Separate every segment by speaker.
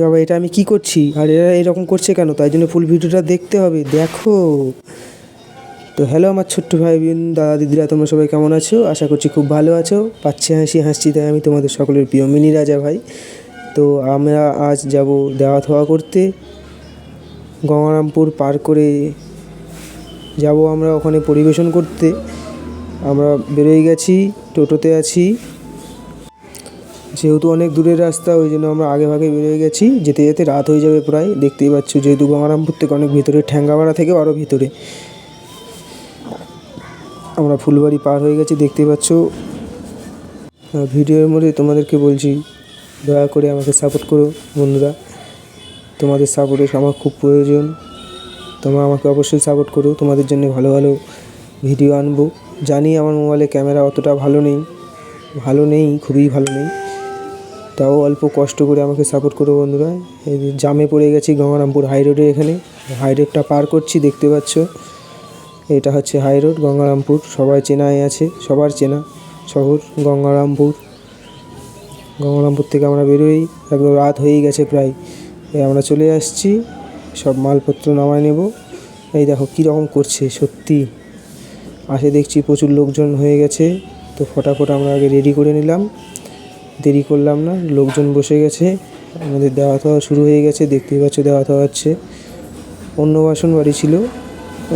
Speaker 1: বাবা, এটা আমি কি করছি? আর এরা এরকম করছে কেন? তাই জন্য ফুল ভিডিওটা দেখতে হবে। দেখো। তো হ্যালো আমার ছোট্ট ভাই বোন দাদা, দিদিরা, তোমরা সবাই কেমন আছো? আশা করছি খুব ভালো আছো। পাচ্ছি হাসি, হাসছি, তাই আমি তোমাদের সকলের প্রিয় মিনি রাজা ভাই। তো আমরা আজ যাব দেওয়া থাওয়া করতে। গঙ্গারামপুর পার করে যাব আমরা ওখানে পরিবেশন করতে। আমরা বেরোয় গেছি, টোটোতে আছি। যেহেতু অনেক দূরের রাস্তা, ওই জন্য আমরা আগে ভাগে বেরিয়ে গেছি। যেতে যেতে রাত হয়ে যাবে প্রায়। দেখতেই পাচ্ছ যেহেতু গঙ্গারামপুর থেকে অনেক ভিতরে ঠ্যাঙ্গামারা থেকেও আরও ভিতরে। আমরা ফুলবাড়ি পার হয়ে গেছি, দেখতেই পাচ্ছ। ভিডিওর মধ্যে তোমাদেরকে বলছি, দয়া করে আমাকে সাপোর্ট করো, বন্ধুরা। তোমাদের সাপোর্টের আমার খুব প্রয়োজন। তোমরা আমাকে অবশ্যই সাপোর্ট করো, তোমাদের জন্য ভালো ভালো ভিডিও আনব। জানি আমার মোবাইলে ক্যামেরা অতটা ভালো নেই। ভালো নেই, খুবই ভালো নেই। তাও অল্প কষ্ট করে আমাকে সাপোর্ট করো বন্ধুরা। এই জামে পড়ে গেছি গঙ্গারামপুর হাই রোডে এখানে। হাই রোডটা পার করছি, দেখতে পাচ্ছ। এটা হচ্ছে হাই রোড গঙ্গারামপুর। সবাই চেনাই আছে, সবার চেনা শহর গঙ্গারামপুর। গঙ্গারামপুর থেকে আমরা বেরোই, একদম রাত হয়েই গেছে প্রায়। এই আমরা চলে আসছি, সব মালপত্র নামায় নেব। এই দেখো কীরকম করছে, সত্যি। আসে দেখছি প্রচুর লোকজন হয়ে গেছে, তো ফটাফট আমরা আগে রেডি করে নিলাম। দেরি করলাম না, লোকজন বসে গেছে, আমাদের দেওয়া থাওয়া শুরু হয়ে গেছে, দেখতেই পাচ্ছ দেওয়া থাওয়া হচ্ছে। অন্নবাসন বাড়ি ছিল,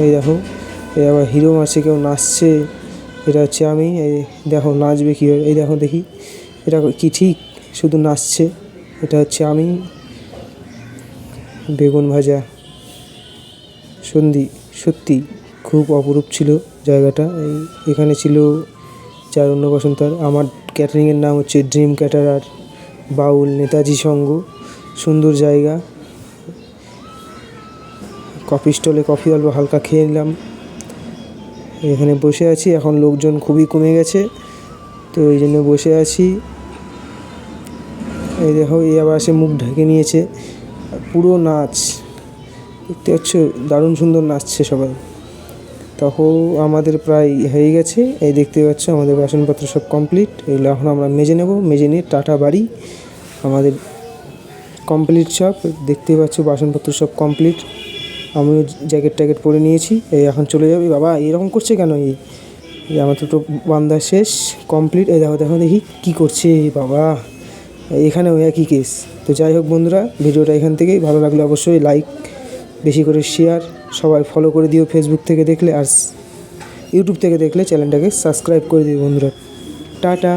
Speaker 1: এই দেখো এই আবার হিরো মারছে কেউ নাচছে, এটা হচ্ছে আমি, এই দেখো নাচবে কীভাবে, এই দেখো দেখি, এটা কি ঠিক? শুধু নাচছে, এটা হচ্ছে আমি, বেগুন ভাজা। সন্ধি, সত্যি খুব অপরূপ ছিল জায়গাটা, এই এখানে ছিল চার অন্নপ্রাশন তার আমার ক্যাটারিংয়ের নাম হচ্ছে ড্রিম ক্যাটারার বাউল নেতাজি সঙ্গ সুন্দর জায়গা। কফি স্টলে কফি অল্প হালকা খেয়ে নিলাম। এখানে বসে আছি, এখন লোকজন খুবই কমে গেছে। তো এই জন্য বসে আছি। এই দেখো এই আবার সে মুখ ঢেকে নিয়েছে। পুরো নাচ, দেখতে পাচ্ছ? দারুণ সুন্দর নাচছে সবাই। তখন আমাদের প্রায় হয়ে গেছে। এই দেখতে পাচ্ছ, আমাদের বাসনপত্র সব কমপ্লিট এগুলো এখন আমরা মেজে নেব। মেজে নিয়ে টাটা বাড়ি। আমাদের কমপ্লিট সব দেখতে পাচ্ছ, বাসনপত্র সব কমপ্লিট আমিও জ্যাকেট ট্যাকেট পরে নিয়েছি। এই এখন চলে যাবে। বাবা, এরকম করছে কেন? এই আমার দুটো বান্দা শেষ। কমপ্লিট এই দেখো দেখো দেখি কী করছে। বাবা, এখানেও একই কেস তো যাই হোক বন্ধুরা, ভিডিওটা এখান থেকেই। ভালো লাগলে অবশ্যই লাইক বেশি করে শেয়ার সবাই ফলো করে দিও ফেসবুক থেকে দেখলে আর ইউটিউব থেকে দেখলে চ্যানেলটাকে সাবস্ক্রাইব করে দিও বন্ধুরা। টাটা।